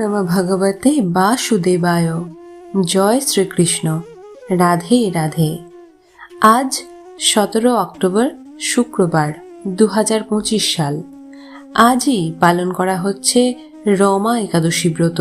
নম ভগবতে বাসুদেবায় জয় শ্রীকৃষ্ণ রাধে রাধে আজ সতেরো অক্টোবর শুক্রবার দু সাল আজই পালন করা হচ্ছে রমা একাদশী ব্রত।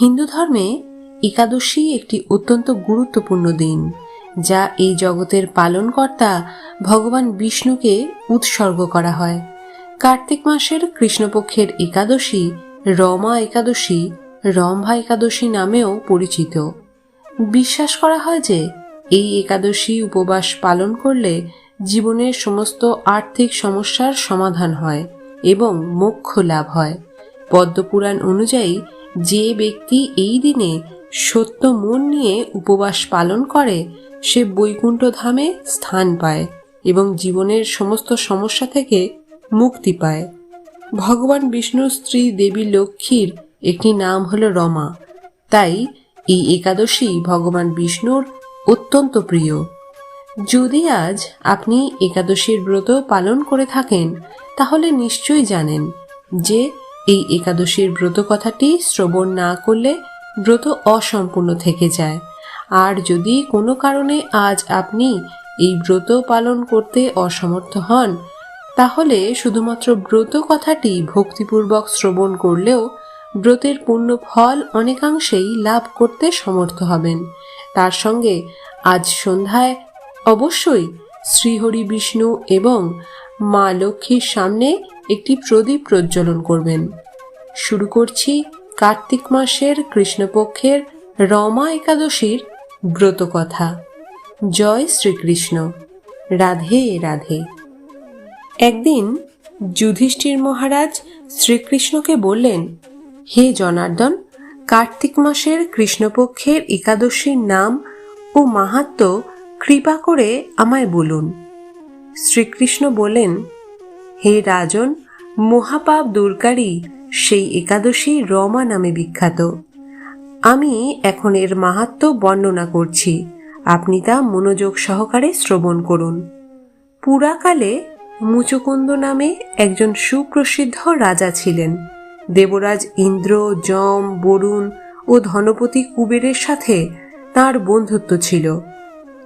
হিন্দু ধর্মে একাদশী একটি অত্যন্ত গুরুত্বপূর্ণ দিন, যা এই জগতের পালনকর্তা ভগবান বিষ্ণুকে উৎসর্গ করা হয়। কার্তিক মাসের কৃষ্ণপক্ষের একাদশী রমা একাদশী রম্ভা একাদশী নামেও পরিচিত। বিশ্বাস করা হয় যে, এই একাদশী উপবাস পালন করলে জীবনের সমস্ত আর্থিক সমস্যার সমাধান হয় এবং মোক্ষ লাভ হয়। পদ্মপুরাণ অনুযায়ী যে ব্যক্তি এই দিনে সত্য মন নিয়ে উপবাস পালন করে, সে বৈকুণ্ঠ ধামে স্থান পায় এবং জীবনের সমস্ত সমস্যা থেকে মুক্তি পায়। ভগবান বিষ্ণুর স্ত্রী দেবী লক্ষ্মীর একটি নাম হল রমা। তাই এই একাদশী ভগবান বিষ্ণুর অত্যন্ত প্রিয়। যদি আজ আপনি একাদশীর ব্রত পালন করে থাকেন, তাহলে নিশ্চয়ই জানেন যে এই একাদশীর ব্রত কথাটি শ্রবণ না করলে ব্রত অসম্পূর্ণ থেকে যায়। আর যদি কোনো কারণে আজ আপনি এই ব্রত পালন করতে অসমর্থ হন তাহলে শুধুমাত্র ব্রত কথাটি ভক্তিপূর্বক শ্রবণ করলেও ব্রতের পূর্ণ ফল অনেকাংশেই লাভ করতে সমর্থ হবেন। তার সঙ্গে আজ সন্ধ্যায় অবশ্যই শ্রীহরি বিষ্ণু এবং মা লক্ষ্মীর সামনে একটি প্রদীপ প্রজ্বলন করবেন। শুরু করছি কার্তিক মাসের কৃষ্ণপক্ষের রমা একাদশীর ব্রত কথা। জয় শ্রীকৃষ্ণ। রাধে রাধে। একদিন যুধিষ্ঠির মহারাজ শ্রীকৃষ্ণকে বললেন, হে জনার্দন, কার্তিক মাসের কৃষ্ণপক্ষের একাদশীর নাম ও মাহাত্ম কৃপা করে আমায় বলুন। শ্রীকৃষ্ণ বলেন হে রাজন, মহাপাপ দূরকারী সেই একাদশী রমা নামে বিখ্যাত। আমি এখন এর মাহাত্ম বর্ণনা করছি। আপনি তা মনোযোগ সহকারে শ্রবণ করুন। পুরাকালে মুচকুন্দ নামে একজন সুপ্রসিদ্ধ রাজা ছিলেন। দেবরাজ ইন্দ্র, যম, বরুণ ও ধনপতি কুবেরের সাথে তার বন্ধুত্ব ছিল।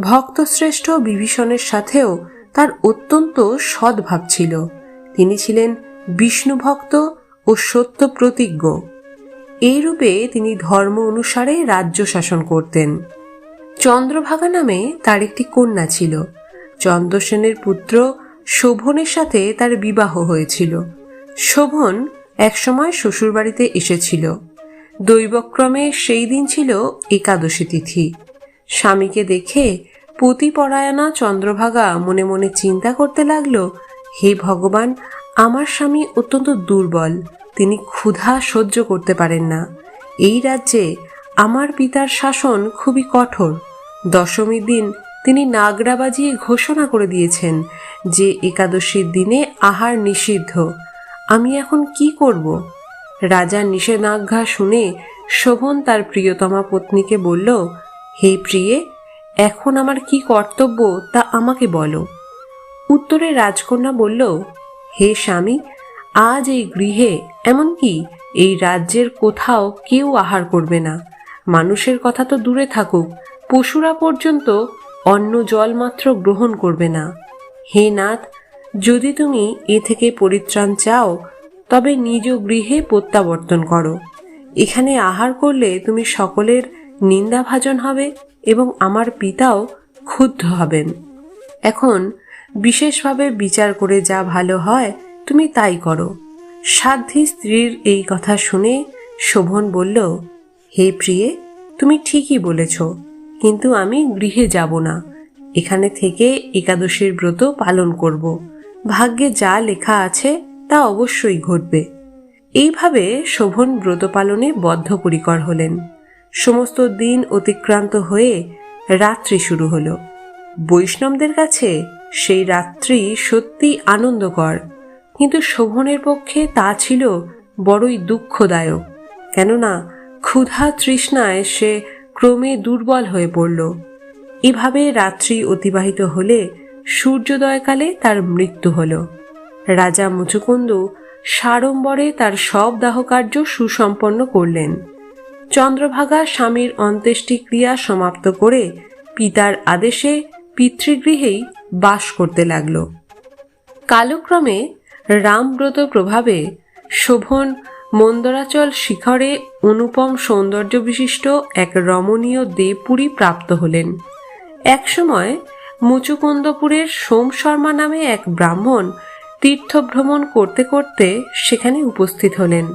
ভক্তশ্রেষ্ঠ বিভীষণের সাথেও তার অত্যন্ত সদ্ভাব ছিল। তিনি ছিলেন বিষ্ণু ভক্ত ও সত্য প্রতিজ্ঞ। এইরূপে তিনি ধর্ম অনুসারে রাজ্য শাসন করতেন। চন্দ্রভাগা নামে তার একটি কন্যা ছিল। চন্দ্রসেনের পুত্র শোভনের সাথে তার বিবাহ হয়েছিল। শোভন একসময় শ্বশুরবাড়িতে এসেছিল। দৈবক্রমে সেই দিন ছিল একাদশী তিথি। স্বামীকে দেখে পতিপরায়ণা চন্দ্রভাগা মনে মনে চিন্তা করতে লাগল, হে ভগবান, আমার স্বামী অত্যন্ত দুর্বল, তিনি ক্ষুধা সহ্য করতে পারেন না। এই রাজ্যে আমার পিতার শাসন খুবই কঠোর। দশমীর দিন তিনি নাগরা বাজিয়ে ঘোষণা করে দিয়েছেন যে একাদশীর দিনে আহার নিষিদ্ধ। আমি এখন কি করব? রাজার নিষেধাজ্ঞা শুনে শোভন তার প্রিয়তমা পত্নীকে বলল, হে প্রিয়ে, এখন আমার কি কর্তব্য তা আমাকে বলো। উত্তরে রাজকন্যা বলল, হে স্বামী, আজ এই গৃহে এমনকি এই রাজ্যের কোথাও কেউ আহার করবে না। মানুষের কথা তো দূরে থাকুক, পশুরা পর্যন্ত অন্ন জল মাত্র গ্রহণ করবে না। হে নাথ, যদি তুমি এ থেকে পরিত্রাণ চাও, তবে নিজ গৃহে প্রত্যাবর্তন করো। এখানে আহার করলে তুমি সকলের নিন্দাভাজন হবে এবং আমার পিতাও ক্ষুব্ধ হবেন। এখন বিশেষভাবে বিচার করে যা ভালো হয়, তুমি তাই করো। সাধ্যী স্ত্রীর এই কথা শুনে শোভন বলল, হে প্রিয়ে, তুমি ঠিকই বলেছ। কিন্তু আমি গৃহে যাব না। এখানে থেকে একাদশীর ব্রত পালন করব। ভাগ্যে যা লেখা আছে, তা অবশ্যই ঘটবে। এইভাবে শোভন ব্রত পালনে বদ্ধপরিকর হলেন। সমস্ত দিন অতিক্রান্ত হয়ে রাত্রি শুরু হলো। বৈষ্ণবদের কাছে সেই রাত্রি সত্যি আনন্দকর, কিন্তু শোভনের পক্ষে তা ছিল বড়ই দুঃখদায়ক। কেননা ক্ষুধা তৃষ্ণায় সে ক্রমে দুর্বল হয়ে পড়ল। এভাবে রাত্রি অতিবাহিত হলে সূর্যোদয়কালে তার মৃত্যু হল। রাজা মুচুকুন্দু সাড়ম্বরে তার সব দাহকার্য সুসম্পন্ন করলেন। চন্দ্রভাগা স্বামীর অন্ত্যেষ্টিক্রিয়া সমাপ্ত করে পিতার আদেশে পিতৃগৃহেই বাস করতে লাগল। কালক্রমে রামব্রত প্রভাবে শোভন মন্দরাচল শিখরে অনুপম সৌন্দর্য বিশিষ্ট এক রমণীয় দেবপুরী প্রাপ্ত হলেন। একসময় মুচুকুন্দপুরের সোম শর্মা নামে এক ব্রাহ্মণ তীর্থভ্রমণ করতে করতে সেখানে উপস্থিত হলেন।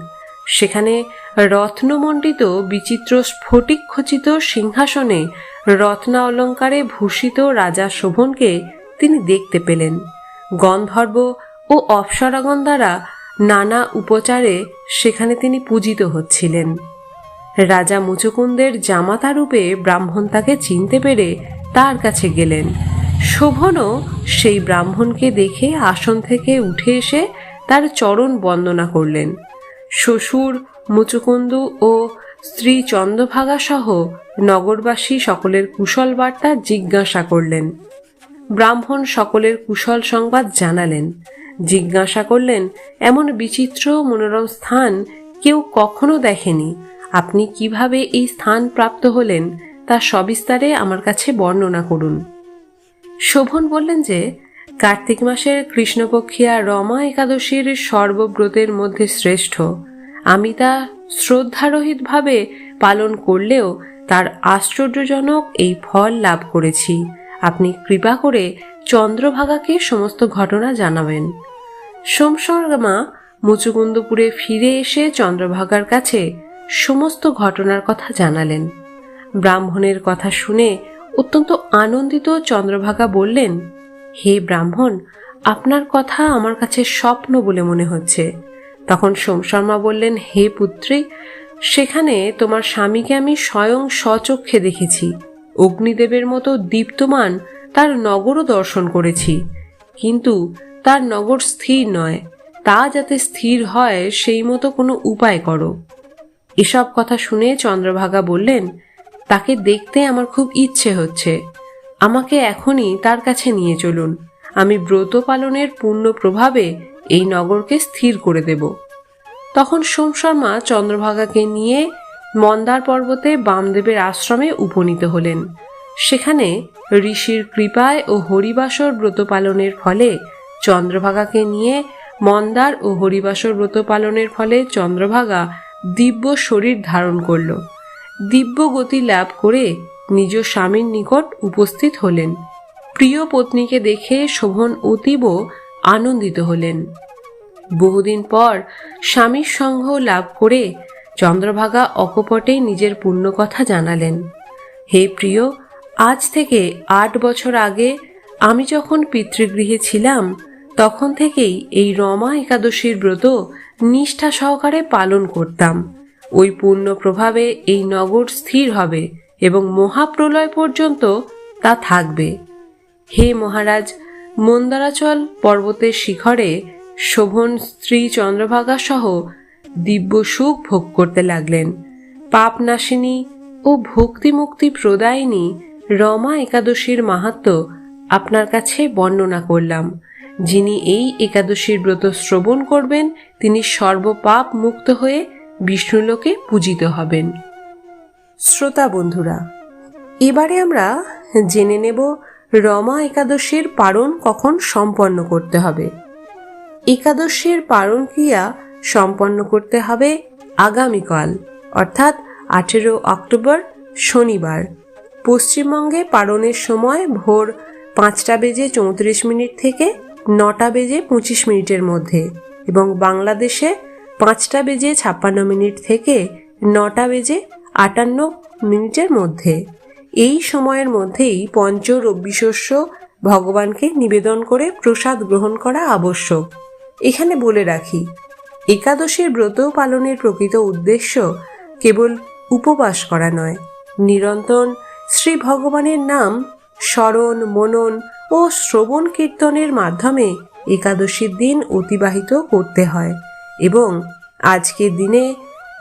সেখানে রত্নমণ্ডিত বিচিত্র স্ফটিক খচিত সিংহাসনে রত্না অলঙ্কারে ভূষিত রাজা শোভনকে তিনি দেখতে পেলেন। গন্ধর্ব ও অপ্সরাগণ দ্বারা নানা উপচারে সেখানে তিনি পূজিত হচ্ছিলেন। রাজা মুচুকুন্দের জামাতা রূপে ব্রাহ্মণ তাকে চিনতে পেরে তার কাছে গেলেন। শোভনও সেই ব্রাহ্মণকে দেখে আসন থেকে উঠে এসে তার চরণ বন্দনা করলেন। শ্বশুর, মুচুকুন্দু ও স্ত্রী চন্দ্রভাগা সহ নগরবাসী সকলের কুশল বার্তা জিজ্ঞাসা করলেন। ব্রাহ্মণ সকলের কুশল সংবাদ জানালেন। জিজ্ঞাসা করলেন, এমন বিচিত্র মনোরম স্থান কেউ কখনো দেখেনি। আপনি কীভাবে এই স্থান প্রাপ্ত হলেন, তা সবিস্তারে আমার কাছে বর্ণনা করুন। শোভন বললেন যে, কার্তিক মাসের কৃষ্ণপক্ষিয়া রমা একাদশীর সর্বব্রতের মধ্যে শ্রেষ্ঠ। আমি তা শ্রদ্ধারহিতভাবে পালন করলেও তার আশ্চর্যজনক এই ফল লাভ করেছি। আপনি কৃপা করে চন্দ্রভাগাকে সমস্ত ঘটনা জানাবেন। সোমশর্মা মুচুকুন্দপুরে ফিরে এসে চন্দ্রভাগার কাছে সমস্ত ঘটনার কথা জানালেন। ব্রাহ্মণের কথা শুনে অত্যন্ত আনন্দিত চন্দ্রভাগা বললেন, হে ব্রাহ্মণ, আপনার কথা আমার কাছে স্বপ্ন বলে মনে হচ্ছে। তখন সোমশর্মা বললেন, হে পুত্রী, সেখানে তোমার স্বামীকে আমি স্বয়ং স্বচক্ষে দেখেছি। অগ্নিদেবের মতো দীপ্তমান তার নগরও দর্শন করেছি। কিন্তু তার নগর স্থির নয়, তা যাতে স্থির হয় সেই মতো কোনো উপায় করো। এসব কথা শুনে চন্দ্রভাগা বললেন, তাকে দেখতে আমার খুব ইচ্ছে হচ্ছে। আমাকে এখনই তার কাছে নিয়ে চলুন। আমি ব্রত পালনের পূর্ণ প্রভাবে এই নগরকে স্থির করে দেব। তখন সোম শর্মা চন্দ্রভাগাকে নিয়ে মন্দার পর্বতে বামদেবের আশ্রমে উপনীত হলেন। সেখানে ঋষির কৃপায় ও হরিবাসর ব্রত পালনের ফলে চন্দ্রভাগাকে নিয়ে মন্দার ও হরিবাসর ব্রত পালনের ফলে চন্দ্রভাগা দিব্য শরীর ধারণ করল। দিব্য গতি লাভ করে নিজ স্বামীর নিকট উপস্থিত হলেন। প্রিয় পত্নীকে দেখে শোভন অতীব আনন্দিত হলেন। বহুদিন পর স্বামীর সঙ্গ লাভ করে চন্দ্রভাগা অকপটে নিজের পূর্ণ কথা জানালেন। হে প্রিয়, আজ থেকে আট বছর আগে আমি যখন পিতৃগৃহে ছিলাম, তখন থেকেই এই রমা একাদশীর ব্রত নিষ্ঠা সহকারে পালন করতাম। ওই পূর্ণ প্রভাবে এই নগর স্থির হবে এবং মহাপ্রলয় পর্যন্ত তা থাকবে। হে মহারাজ, মন্দারাচল পর্বতের শিখরে শোভন স্ত্রী চন্দ্রভাগা সহ দিব্য সুখ ভোগ করতে লাগলেন। পাপ নাশিনী ও ভক্তি মুক্তি প্রদায়িনী রমা একাদশীর মাহাত্ম আপনার কাছে বর্ণনা করলাম। যিনি এই একাদশীর ব্রত শ্রবণ করবেন, তিনি সর্বপাপ মুক্ত হয়ে বিষ্ণুলোকে পূজিত হবেন। শ্রোতা বন্ধুরা, এবারে আমরা জেনে নেব রমা একাদশীর পারণ কখন সম্পন্ন করতে হবে। একাদশীর পারণ ক্রিয়া সম্পন্ন করতে হবে আগামীকাল, অর্থাৎ আঠেরো অক্টোবর শনিবার। পশ্চিমবঙ্গে পালনের সময় ভোর পাঁচটা বেজে চৌত্রিশ মিনিট থেকে নটা বেজে পঁচিশ মিনিটের মধ্যে এবং বাংলাদেশে পাঁচটা বেজে ছাপ্পান্ন মিনিট থেকে নটা বেজে আটান্ন মিনিটের মধ্যে। এই সময়ের মধ্যেই পঞ্চ রব্বিশস্য ভগবানকে নিবেদন করে প্রসাদ গ্রহণ করা আবশ্যক। এখানে বলে রাখি একাদশীর ব্রত পালনের প্রকৃত উদ্দেশ্য কেবল উপবাস করা নয়। নিরন্তর শ্রী ভগবানের নাম স্মরণ, মনন ও শ্রবণ কীর্তনের মাধ্যমে একাদশীর দিন অতিবাহিত করতে হয় এবং আজকের দিনে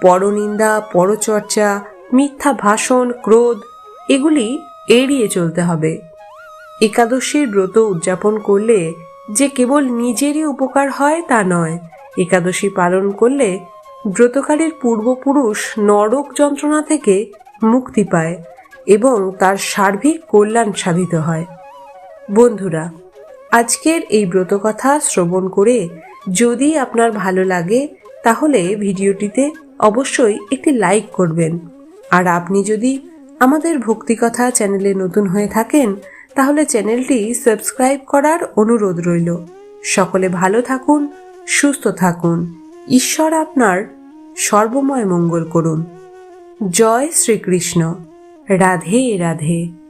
পরনিন্দা, পরচর্চা, মিথ্যা ভাষণ, ক্রোধ এগুলি এড়িয়ে চলতে হবে। একাদশীর ব্রত উদযাপন করলে যে কেবল নিজেরই উপকার হয় তা নয় একাদশী পালন করলে ব্রতকারীর পূর্বপুরুষ নরক যন্ত্রণা থেকে মুক্তি পায় এবং তার সার্বিক কল্যাণ সাধিত হয়। বন্ধুরা, আজকের এই ব্রতকথা শ্রবণ করে যদি আপনার ভালো লাগে, তাহলে ভিডিওটিতে অবশ্যই একটি লাইক করবেন। আর আপনি যদি আমাদের ভক্তিকথা চ্যানেলে নতুন হয়ে থাকেন, তাহলে চ্যানেলটি সাবস্ক্রাইব করার অনুরোধ রইল। সকলে ভালো থাকুন সুস্থ থাকুন। ঈশ্বর আপনার সর্বময় মঙ্গল করুন। জয় শ্রীকৃষ্ণ। রাধে রাধে।